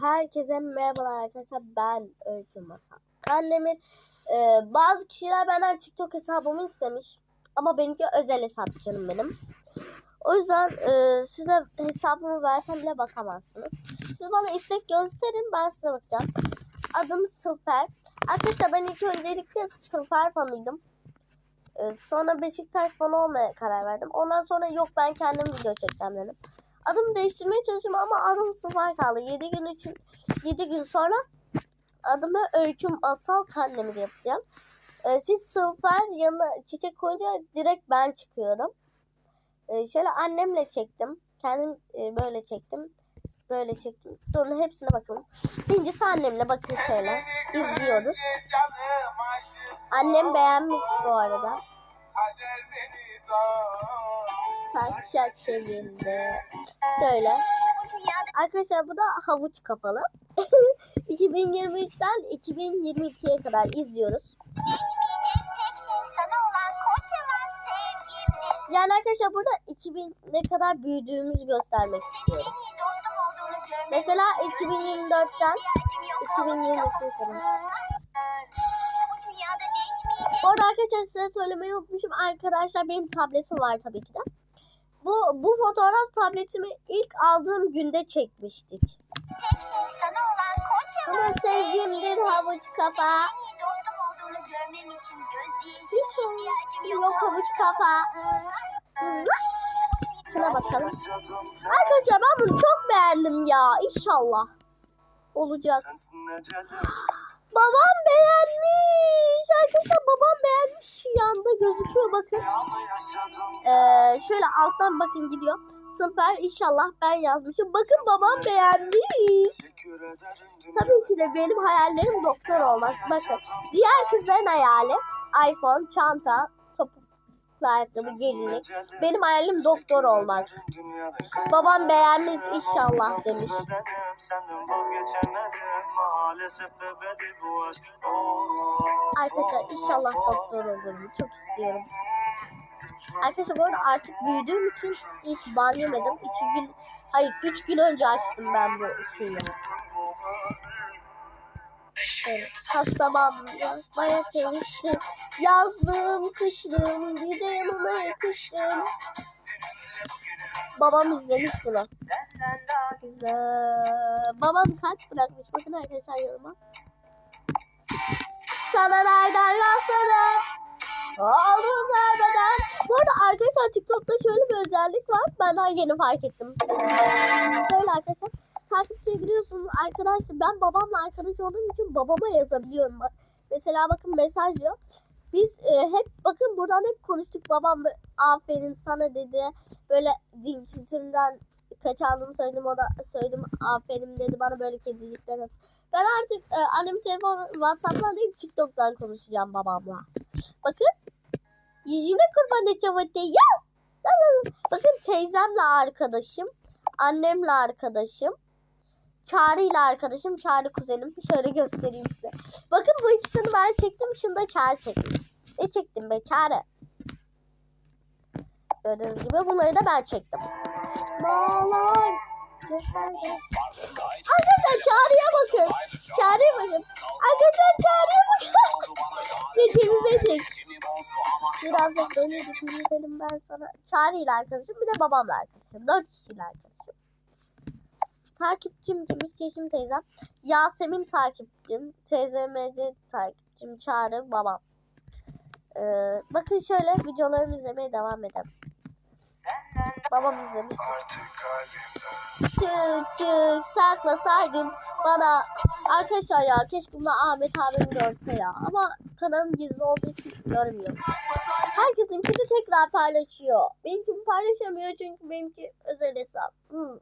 Herkese merhabalar arkadaşlar. Ben Öykü Masal. Kandemir. Ee, bazı kişiler benden TikTok hesabımı istemiş. Ama benimki özel hesap canım benim. O yüzden e, size hesabımı versem bile bakamazsınız. Siz bana istek gösterin ben size bakacağım. Adım Sılfer. Arkadaşlar ben ilk öncelikle Sılfer fanıydım. Ee, sonra Beşiktaş fanı olmaya karar verdim. Ondan sonra yok ben kendim video çekeceğim dedim. Adımı değiştirmeye çalıştım ama adım sıfır kaldı. 7 gün için 7 gün sonra adımı Öyküm Asal Kandemir yapacağım. Ee, siz sıfır yanına çiçek koyunca direkt ben çıkıyorum. Ee, şöyle annemle çektim. Kendim e, böyle çektim. Böyle çektim. Durun hepsine bakalım. Birincisi annemle bakın şöyle. izliyoruz. Annem beğenmiş bu arada. Taşacak şeklinde. Şöyle. Arkadaşlar bu da havuç kapalı. 2023'ten 2022'ye kadar izliyoruz. Şey. Yani arkadaşlar burada 2000 ne kadar büyüdüğümüzü göstermek istiyorum. Mesela için 2024'ten ihtiyacım yok havuç 2022'ye kafa. kadar. Orada arkadaşlar size söylemeyi unutmuşum. Arkadaşlar benim tabletim var tabii ki de. Bu, bu fotoğraf tabletimi ilk aldığım günde çekmiştik. tek şey sana olan kocaman havuç kafa. Senin iyi dostum olduğunu görmem için göz değil Hiç ihtiyacım yok, yok havuç kafa. Şuna bakalım. Arkadaşlar ben bunu çok beğendim ya. İnşallah. Olacak. Babam beğenmiş. Arkadaşlar babam beğenmiş. Yanda gözüküyor bakın. Ee, şöyle alttan bakın gidiyor. Sıfır inşallah ben yazmışım. Bakın babam beğenmiş. Tabii ki de benim hayallerim doktor olmak. Bakın diğer kızların hayali iPhone, çanta, topuklu ayakkabı, gelinlik. Benim hayalim doktor olmak. Babam beğenmiş inşallah demiş. Arkadaşlar inşallah doktor olurum. Çok istiyorum. Arkadaşlar bu arada artık büyüdüğüm için hiç ban yemedim. İki gün, hayır üç gün önce açtım ben bu şeyi. Evet, hastamam baya çalıştım. Yazdım, kıştım, bir de yanına yakıştım. Babam izlemiş bunu. Güzel. Babam kalp bırakmış. Bakın arkadaşlar yanıma. Sana nereden rastladım? Oğlum vermeden. Bu arada arkadaşlar TikTok'ta şöyle bir özellik var. Ben daha yeni fark ettim. Böyle arkadaşlar. Takipçiye giriyorsunuz. Arkadaşlar ben babamla arkadaş olduğum için babama yazabiliyorum. Mesela bakın mesaj diyor. Biz e, hep bakın buradan hep konuştuk. Babam aferin sana dedi. Böyle din kültüründen kaçandığımı söyledim. O da söyledim aferin dedi. Bana böyle kedicikler at. Ben artık e, annem telefon WhatsApp'tan değil TikTok'tan konuşacağım babamla. Bakın. Yüzüne kurban edeceğim ya. Bakın teyzemle arkadaşım. Annemle arkadaşım. Çağrı ile arkadaşım. Çağrı kuzenim. Şöyle göstereyim size. Bakın bu ikisini ben çektim. Şunu da Çağrı çekmiş. Ne çektim be Çağrı? Gördüğünüz gibi bunları da ben çektim. Bağlar. Arkadaşlar Çağrı'ya bakın. Çağrı'ya bakın. Arkadaşlar Çağrı'ya bakın. Recep İvedik. Biraz da beni düşünelim ben sana. Çağrı ile arkadaşım bir de babamla arkadaşım. Dört kişiyle arkadaşım. Takipçim kimmiş? Yeşim teyzem. Yasemin takipçim. TZMC takipçim. Çağrı babam. Ee, bakın şöyle videolarımı izlemeye devam edelim. Babam izlemiş. Çık saklasaydın bana. Arkadaşlar ya keşke bunu Ahmet abim görse ya. Ama kanalım gizli olduğu için görmüyorum. Herkesinkini tekrar paylaşıyor. Benimkini paylaşamıyor çünkü benimki özel hesap. Hmm.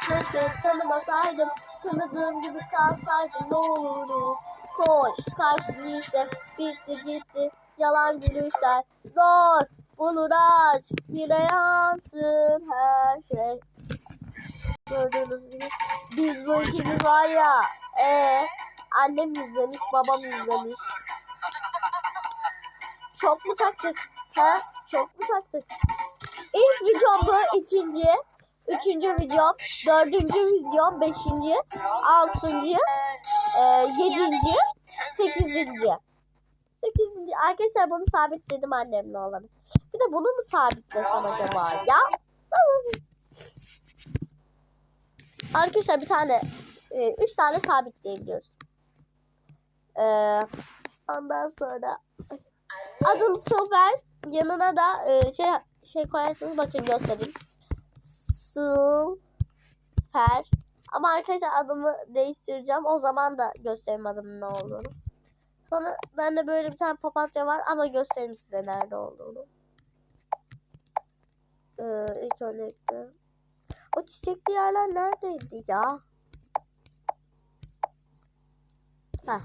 Keşke tanımasaydım, tanıdığım gibi kalsaydım ne olurdu? Koş, karşı işte, bitti gitti, yalan gülüşler, zor, bulur aç, yine yansın her şey. Gördüğünüz gibi biz bu ikimiz var ya, ee, annem izlemiş, babam izlemiş. Çok mu taktık? Ha? Çok mu taktık? İlk videom bu, ikinci. Üçüncü videom, dördüncü videom, beşinci, altıncı, e, yedinci, sekizinci. Sekizinci. Arkadaşlar bunu sabitledim annemle olanı. Bir de bunu mu sabitlesem acaba ya? Arkadaşlar bir tane, e, üç tane sabitleyebiliyoruz. Ee, ondan sonra adım Silver. Yanına da e, şey şey koyarsanız bakın göstereyim. Silver. Ama arkadaşlar adımı değiştireceğim. O zaman da göstereyim adımın ne olduğunu. Sonra bende böyle bir tane papatya var ama göstereyim size nerede olduğunu. Ee, ilk örnekte. O çiçekli yerler neredeydi ya? Heh.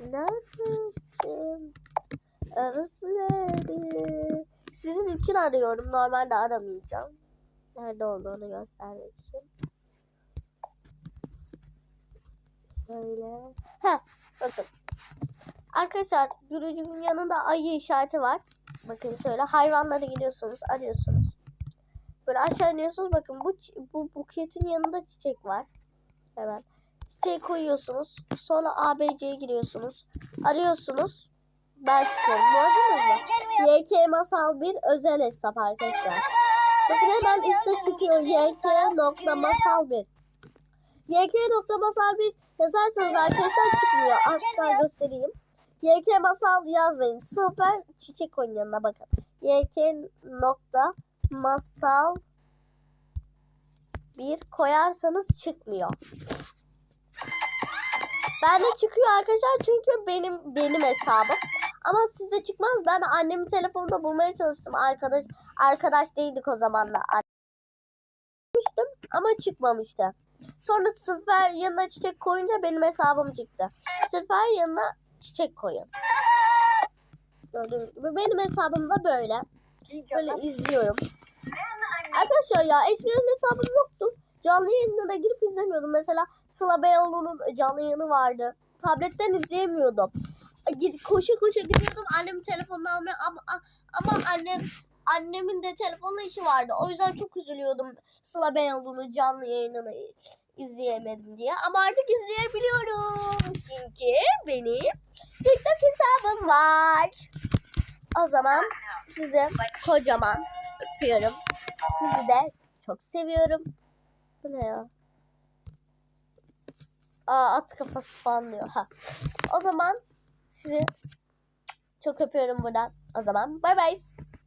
Neredesin? Arası nerede? Sizin için arıyorum. Normalde aramayacağım. Nerede olduğunu göstermek için. Şöyle. Heh, bakın. Arkadaşlar gürücünün yanında ayı işareti var. Bakın şöyle hayvanlara gidiyorsunuz, arıyorsunuz. Böyle aşağı iniyorsunuz. Bakın bu bu buketin yanında çiçek var. Hemen. Çiçeği koyuyorsunuz. Sonra ABC'ye giriyorsunuz. Arıyorsunuz. Ben çıkıyorum. Gördünüz mü? YK Masal bir özel hesap arkadaşlar. Bakın hemen üstte çıkıyor. YK nokta masal bir. YK nokta masal bir yazarsanız arkadaşlar çıkmıyor. Hatta göstereyim. YK masal yazmayın. Süper çiçek koyun yanına bakın. YK nokta masal bir koyarsanız çıkmıyor. Bende çıkıyor arkadaşlar çünkü benim benim hesabım. Ama sizde çıkmaz. Ben annemin telefonunda bulmaya çalıştım. Arkadaş arkadaş değildik o zamanla. Açmıştım ama çıkmamıştı. Sonra sıfır yanına çiçek koyunca benim hesabım çıktı. Sıfır yanına çiçek koyun. Benim hesabım da böyle. Böyle izliyorum. Arkadaşlar ya eskiden hesabım yoktu. Canlı yayınlara girip izlemiyordum. Mesela Sıla Beyoğlu'nun canlı yayını vardı. Tabletten izleyemiyordum. Koşa koşa gidiyordum annemin telefonunu almaya ama, ama annem annemin de telefonla işi vardı. O yüzden çok üzülüyordum Sıla Beyoğlu'nun canlı yayınını izleyemedim diye. Ama artık izleyebiliyorum. Çünkü benim TikTok hesabım var. O zaman size kocaman öpüyorum. Sizi de çok seviyorum. Bu ne ya? Aa at kafası fanlıyor. Ha. O zaman sizi çok öpüyorum buradan. O zaman bay bay.